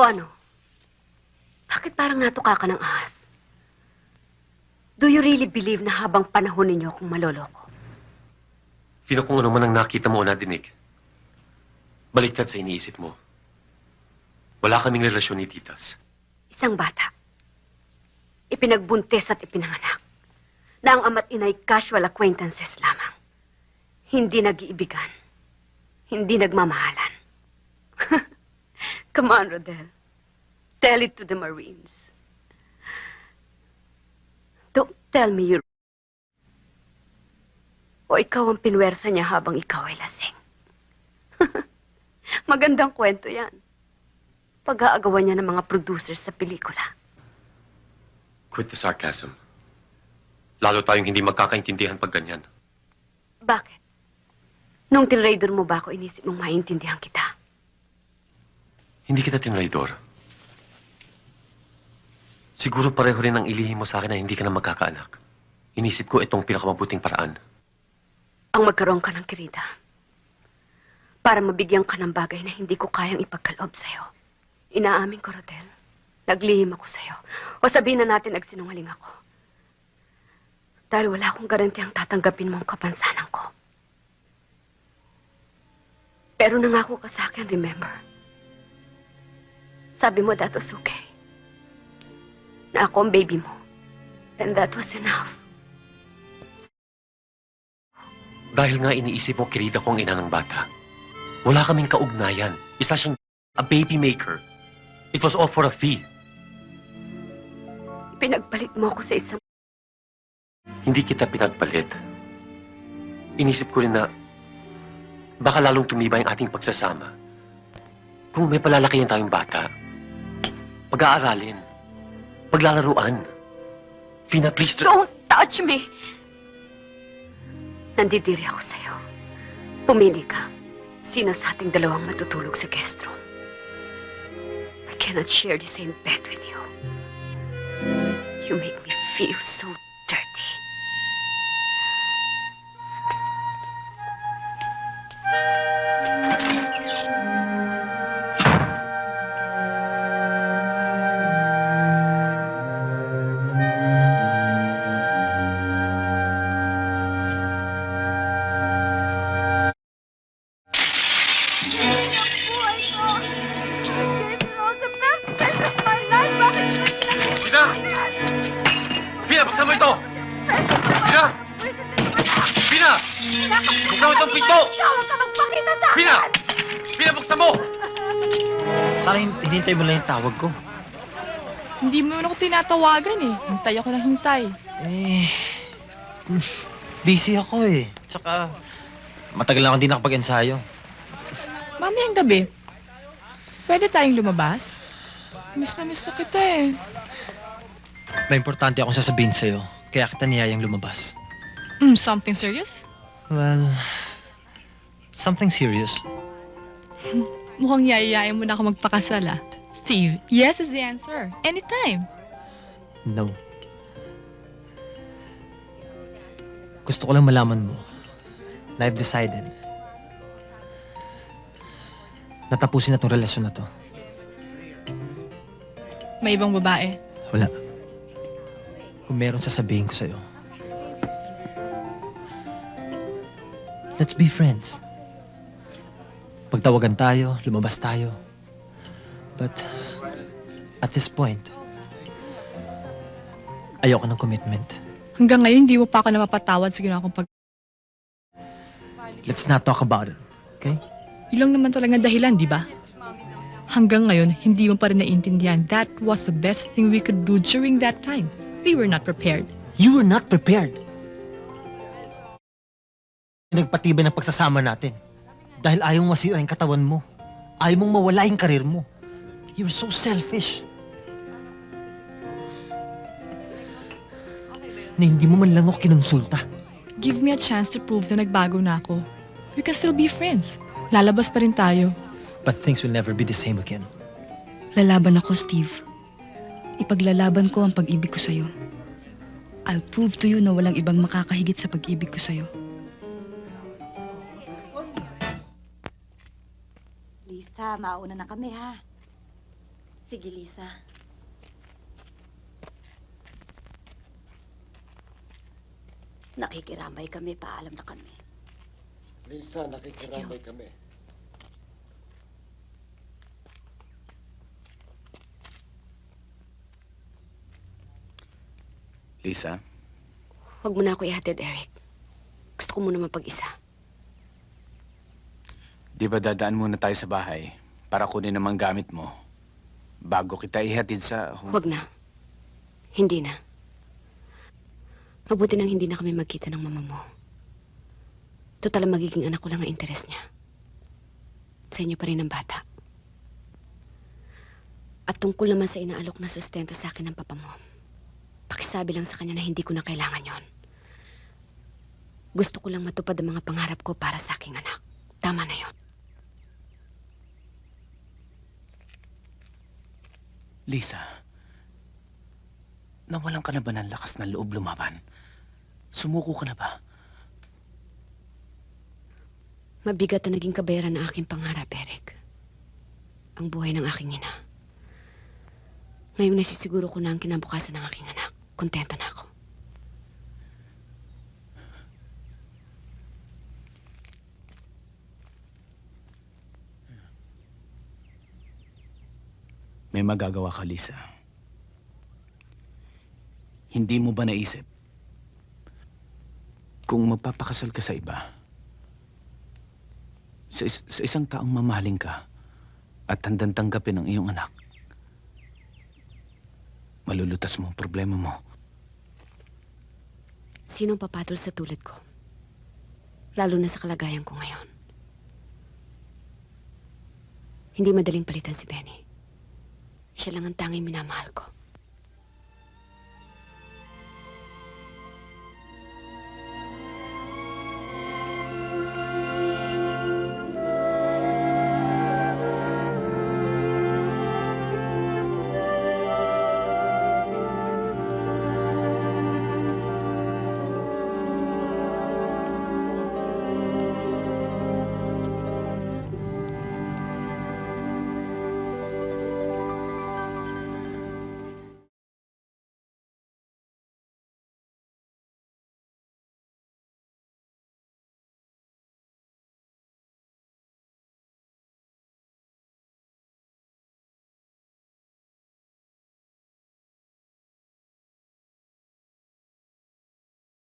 O ano? Bakit parang natuka ka ng ahas? Do you really believe na habang panahon ninyo akong maloloko? Fino kung ano man ang nakita mo o nadinig. Baliktad sa iniisip mo. Wala kaming relasyon ni Titas. Isang bata. Ipinagbuntis at ipinanganak. Na ang ama't inay casual acquaintances lamang. Hindi nag-iibigan. Hindi nagmamahalan. Come on, Rodel. Tell it to the Marines. Don't tell me you... O ikaw ang pinwersa niya habang ikaw ay lasing. Magandang kwento yan. Pag-aagawan niya ng mga producers sa pelikula. Quit the sarcasm. Lalo tayong hindi magkakaintindihan pag ganyan. Bakit? Nung tinraider mo ba ako, inisip mong maintindihan kita? Hindi kita tinraidor. Siguro pareho rin ang ilihim mo sa akin na hindi ka na magkakaanak. Inisip ko itong pinakamabuting paraan. Ang magkaroon ka ng kirida. Para mabigyan ka ng bagay na hindi ko kayang ipagkaloob sa'yo. Inaamin ko, Rodel. Naglihim ako sa'yo. O sabihin na natin nagsinungaling ako. Dahil wala akong garantiyang tatanggapin mo ang kapansanan ko. Pero nangako ka sa akin, remember? Sabi mo that was okay. Na ako ang baby mo. And that was enough. Dahil nga iniisip mo kirida ko ang ina ng bata. Wala kaming kaugnayan. Isa siyang a baby maker. It was all for a fee. Pinagpalit mo ako sa isang Hindi kita pinagpalit. Inisip ko rin na baka lalong tumibay ang ating pagsasama. Kung may palalakihan tayong bata, pag-aaralin, paglalaruan. Fina, please, do- Don't touch me! Nandidiri ako sa'yo. Pumili ka. Sino sa ating dalawang matutulog sa guest room? I cannot share the same bed with you. You make me feel so Pina! Pina, buksan mo ito! Pina! Pina! Buksan mo itong pinto! Pina! Pina, buksan mo! Sana hin- hinintay mo lang yung tawag ko. Hindi mo naman ako tinatawagan eh. Hintay ako ng hintay. Eh, mm, busy ako eh. Tsaka, matagal na akong di nakapag-ensayo. Mamayang gabi, pwede tayong lumabas? Miss na miss na kita eh. May importante akong sasabihin sa'yo, kaya kita niyayang lumabas. Mm, something serious? Well, something serious. Mukhang yayayain mo na ako magpakasal ah. Steve, yes is the answer. Anytime. No. Gusto ko lang malaman mo na I've decided na tapusin na tong relasyon na to. May ibang babae. Wala. Kung meron sasabihin ko sa'yo. Let's be friends. Pagtawagan tayo, lumabas tayo. But, at this point, ayoko ng commitment. Hanggang ngayon, hindi mo pa ako napapatawad sa ginawa kong pag... Let's not talk about it, okay? Yun lang naman talaga dahilan, di ba? Hanggang ngayon, hindi mo pa rin naiintindihan. That was the best thing we could do during that time. We were not prepared. You were not prepared. Nagpatibay ng pagsasama natin. Dahil ayaw mong masira yung katawan mo. Ayaw mong mawala yung karir mo. You're so selfish. Na hindi mo man lang ako kinonsulta. Give me a chance to prove na nagbago na ako. We can still be friends. Lalabas pa rin tayo. But things will never be the same again. Lalaban ako, Steve. Ipaglalaban ko ang pag-ibig ko sa'yo. I'll prove to you na walang ibang makakahigit sa pag-ibig ko sa'yo. Lisa, mauna na kami ha. Sige, Lisa. Nakikiramay kami, paalam na kami. Lisa, nakikiramay kami. Lisa, Huwag mo na ako ihatid, Eric. Gusto ko muna mapag-isa. di ba dadaan muna tayo sa bahay para kunin ang mga gamit mo bago kita ihatid sa... Huwag na. Hindi na. Mabuti nang hindi na kami magkita ng mama mo. Total magiging anak ko lang ang interes niya. Sa inyo pa rin ang bata. At tungkol naman sa inaalok na sustento sa akin ng papa mo, pakisabi lang sa kanya na hindi ko na kailangan yon. Gusto ko lang matupad ang mga pangarap ko para sa aking anak. Tama na yon. Lisa, nawalan ka na ba ng lakas ng loob lumaban? Sumuko ka na ba? Mabigat na naging kabayaran ng aking pangarap, Eric. Ang buhay ng aking ina. Ngayong nasisiguro ko na ang kinabukasan ng aking anak, kontento na ako. May magagawa ka, Lisa. Hindi mo ba naisip kung magpapakasal ka sa iba, sa, is- sa isang taong mamahaling ka at handang tanggapin ang iyong anak, malulutas mo ang problema mo. Sinong papatol sa tulad ko? Lalo na sa kalagayan ko ngayon. Hindi madaling palitan si Benny. Siya lang ang tanging minamahal ko.